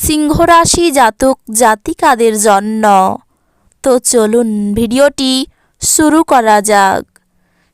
সিংহ রাশি জাতক জাতিকাদের জন্য। তো চলুন ভিডিওটি শুরু করা যাক।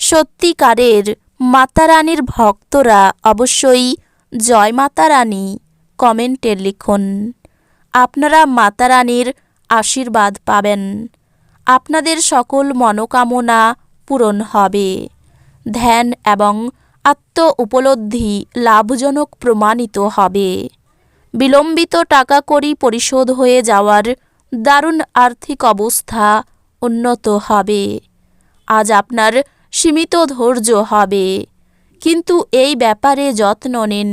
সত্যিকারের মাতা রানীর ভক্তরা অবশ্যই জয় মাতা রানী কমেন্টে লিখুন। আপনারা মাতা রানীর আশীর্বাদ পাবেন। আপনাদের সকল মনোকামনা পূরণ হবে। ধ্যান এবং আত্ম উপলব্ধি লাভজনক প্রমাণিত হবে। বিলম্বিত টাকা কড়ি পরিশোধ হয়ে যাওয়ার দারুণ আর্থিক অবস্থা উন্নত হবে। আজ আপনার সীমিত ধৈর্য হবে। কিন্তু এই ব্যাপারে যত্ন নিন।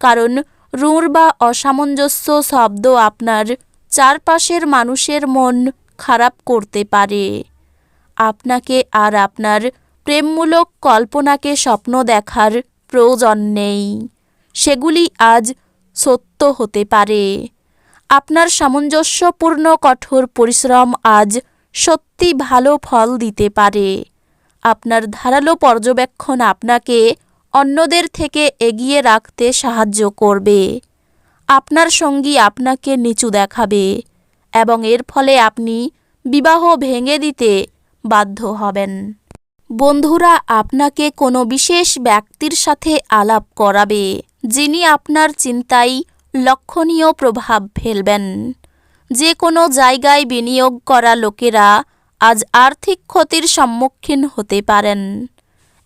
কারণ রুঁড় বা অসামঞ্জস্য শব্দ আপনার চারপাশের মানুষের মন খারাপ করতে পারে। আপনাকে আর আপনার প্রেমমূলক কল্পনাকে স্বপ্ন দেখার প্রয়োজন নেই। সেগুলি আজ সত্য হতে পারে। আপনার সামঞ্জস্যপূর্ণ কঠোর পরিশ্রম আজ সত্যি ভালো ফল দিতে পারে। আপনার ধারালো পর্যবেক্ষণ আপনাকে অন্যদের থেকে এগিয়ে রাখতে সাহায্য করবে। আপনার সঙ্গী আপনাকে নিচু দেখাবে এবং এর ফলে আপনি বিবাহ ভেঙে দিতে বাধ্য হবেন। বন্ধুরা, আপনাকে কোনো বিশেষ ব্যক্তির সাথে আলাপ করাবে। যিনি আপনার চিন্তায় লক্ষণীয় প্রভাব ফেলবেন। যে কোনো জায়গায় বিনিয়োগ করা লোকেরা আজ আর্থিক ক্ষতির সম্মুখীন হতে পারেন।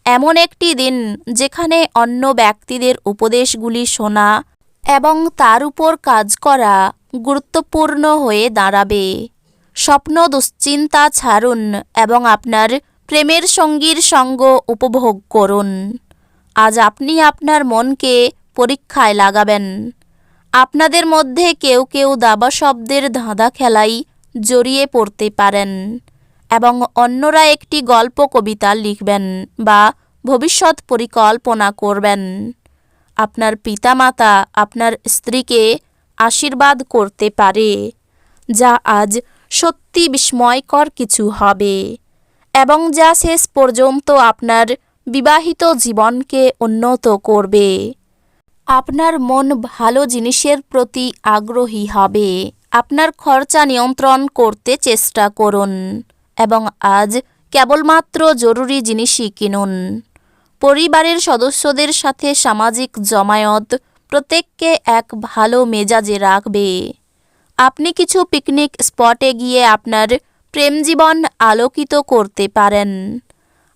এমন একটি দিন যেখানে অন্য ব্যক্তিদের উপদেশগুলি শোনা এবং তার উপর কাজ করা গুরুত্বপূর্ণ হয়ে দাঁড়াবে। স্বপ্ন দুশ্চিন্তা ছাড়ুন এবং আপনার প্রেমের সঙ্গীর সঙ্গ উপভোগ করুন। আজ আপনি আপনার মনকে পরীক্ষায় লাগাবেন। আপনাদের মধ্যে কেউ কেউ দাবা শব্দের ধাঁধা খেলাই জড়িয়ে পড়তে পারেন এবং অন্যরা একটি গল্প কবিতা লিখবেন বা ভবিষ্যৎ পরিকল্পনা করবেন। আপনার পিতামাতা আপনার স্ত্রীকে আশীর্বাদ করতে পারে, যা আজ সত্যি বিস্ময়কর কিছু হবে এবং যা শেষ পর্যন্ত আপনার বিবাহিত জীবনকে উন্নত করবে। আপনার মন ভালো জিনিসের প্রতি আগ্রহী হবে। আপনার খরচা নিয়ন্ত্রণ করতে চেষ্টা করুন এবং আজ কেবলমাত্র জরুরি জিনিসই কিনুন। পরিবারের সদস্যদের সাথে সামাজিক জমায়েত প্রত্যেককে এক ভালো মেজাজে রাখবে। আপনি কিছু পিকনিক স্পটে গিয়ে আপনার প্রেম জীবন আলোকিত করতে পারেন।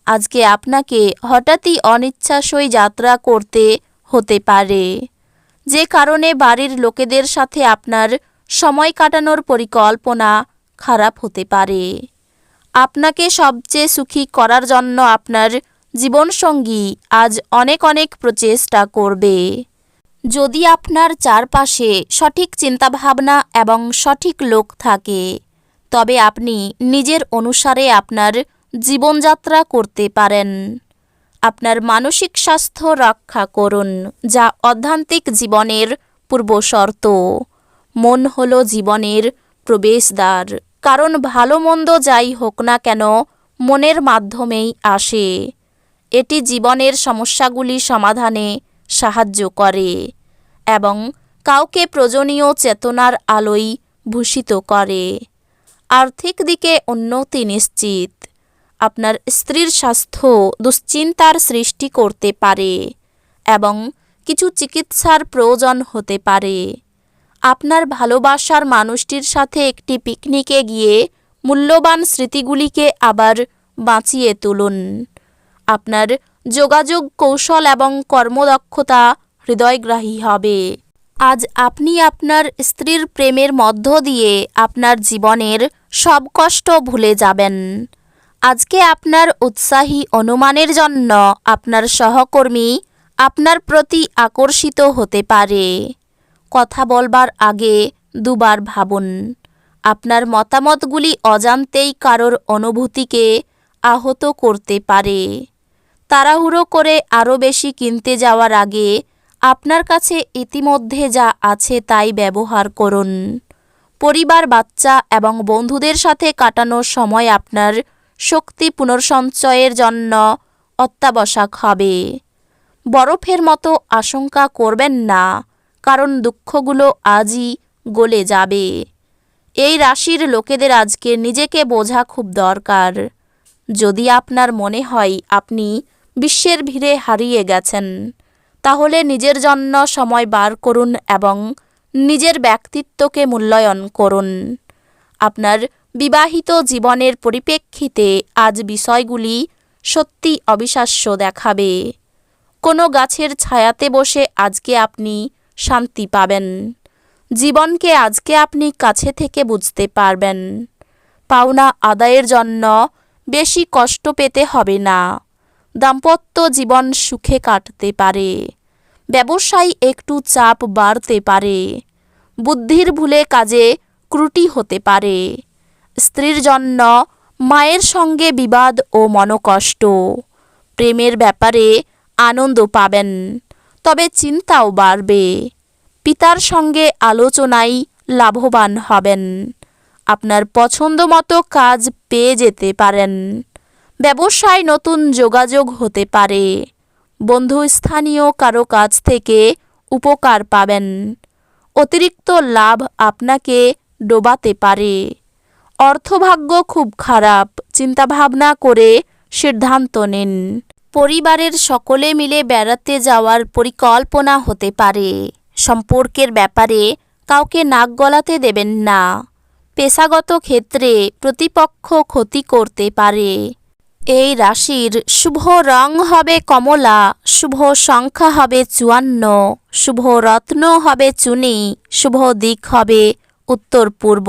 আজকে আপনাকে হঠাৎই অনিচ্ছাসই যাত্রা করতে হতে পারে। যে কারণে বাড়ির লোকেদের সাথে আপনার সময় কাটানোর পরিকল্পনা খারাপ হতে পারে। আপনাকে সবচেয়ে সুখী করার জন্য আপনার জীবনসঙ্গী আজ অনেক অনেক প্রচেষ্টা করবে। যদি আপনার চারপাশে সঠিক চিন্তাভাবনা এবং সঠিক লোক থাকে, তবে আপনি নিজের অনুসারে আপনার জীবনযাত্রা করতে পারেন। আপনার মানসিক স্বাস্থ্য রক্ষা করুন, যা অধ্যান্তিক জীবনের পূর্বশর্ত। মন হল জীবনের প্রবেশদ্বার। কারণ ভালো মন্দ যাই হোক না কেন, মনের মাধ্যমেই আসে। এটি জীবনের সমস্যাগুলি সমাধানে সাহায্য করে এবং কাউকে প্রয়োজনীয় চেতনার আলোয় ভূষিত করে। আর্থিক দিকে উন্নতি নিশ্চিত। আপনার স্ত্রীর স্বাস্থ্য দুশ্চিন্তার সৃষ্টি করতে পারে এবং কিছু চিকিৎসার প্রয়োজন হতে পারে। আপনার ভালোবাসার মানুষটির সাথে একটি পিকনিকে গিয়ে মূল্যবান স্মৃতিগুলিকে আবার বাঁচিয়ে তুলুন। আপনার যোগাযোগ কৌশল এবং কর্মদক্ষতা হৃদয়গ্রাহী হবে। আজ আপনি আপনার স্ত্রীর প্রেমের মধ্য দিয়ে আপনার জীবনের সব কষ্ট ভুলে যাবেন। আজকে আপনার উৎসাহী অনুমানের জন্য আপনার সহকর্মী আপনার প্রতি আকর্ষিত হতে পারে। কথা বলবার আগে দুবার ভাবুন, আপনার মতামতগুলি অজান্তেই কারোর অনুভূতিকে আহত করতে পারে। তাড়াহুড়ো করে আরও বেশি কিনতে যাওয়ার আগে আপনার কাছে ইতিমধ্যে যা আছে তাই ব্যবহার করুন। পরিবার, বাচ্চা এবং বন্ধুদের সাথে কাটানোর সময় আপনার শক্তি পুনর্সঞ্চয়ের জন্য অত্যাবশ্যক হবে। বরফের মতো আশঙ্কা করবেন না, কারণ দুঃখগুলো আজই গলে যাবে। এই রাশির লোকেদের আজকে নিজেকে বোঝা খুব দরকার। যদি আপনার মনে হয় আপনি বিশ্বের ভিড়ে হারিয়ে গেছেন, তাহলে নিজের জন্য সময় বার করুন এবং নিজের ব্যক্তিত্বকে মূল্যায়ন করুন। আপনার বিবাহিত জীবনের পরিপ্রেক্ষিতে আজ বিষয়গুলি সত্যি অবিশ্বাস্য দেখাবে। কোনো গাছের ছায়াতে বসে আজকে আপনি শান্তি পাবেন। জীবনকে আজকে আপনি কাছে থেকে বুঝতে পারবেন। পাওনা আদায়ের জন্য বেশি কষ্ট পেতে হবে না। দাম্পত্য জীবন সুখে কাটতে পারে। ব্যবসায় একটু চাপ বাড়তে পারে। বুদ্ধির ভুলে কাজে ত্রুটি হতে পারে। স্ত্রীর জন্য মায়ের সঙ্গে বিবাদ ও মনকষ্ট। প্রেমের ব্যাপারে আনন্দ পাবেন, তবে চিন্তাও বাড়বে। পিতার সঙ্গে আলোচনায় লাভবান হবেন। আপনার পছন্দ মতো কাজ পেয়ে যেতে পারেন। ব্যবসায় নতুন যোগাযোগ হতে পারে। বন্ধু স্থানীয় কারও কাছ থেকে উপকার পাবেন। অতিরিক্ত লাভ আপনাকে ডোবাতে পারে। অর্থভাগ্য খুব খারাপ, চিন্তাভাবনা করে সিদ্ধান্ত নিন। পরিবারের সকলে মিলে বেড়াতে যাওয়ার পরিকল্পনা হতে পারে। সম্পর্কের ব্যাপারে কাউকে নাক গলাতে দেবেন না। পেশাগত ক্ষেত্রে প্রতিপক্ষ ক্ষতি করতে পারে। এই রাশির শুভ রং হবে কমলা, শুভ সংখ্যা হবে চুয়ান্ন, শুভ রত্ন হবে চুনি, শুভ দিক হবে উত্তর পূর্ব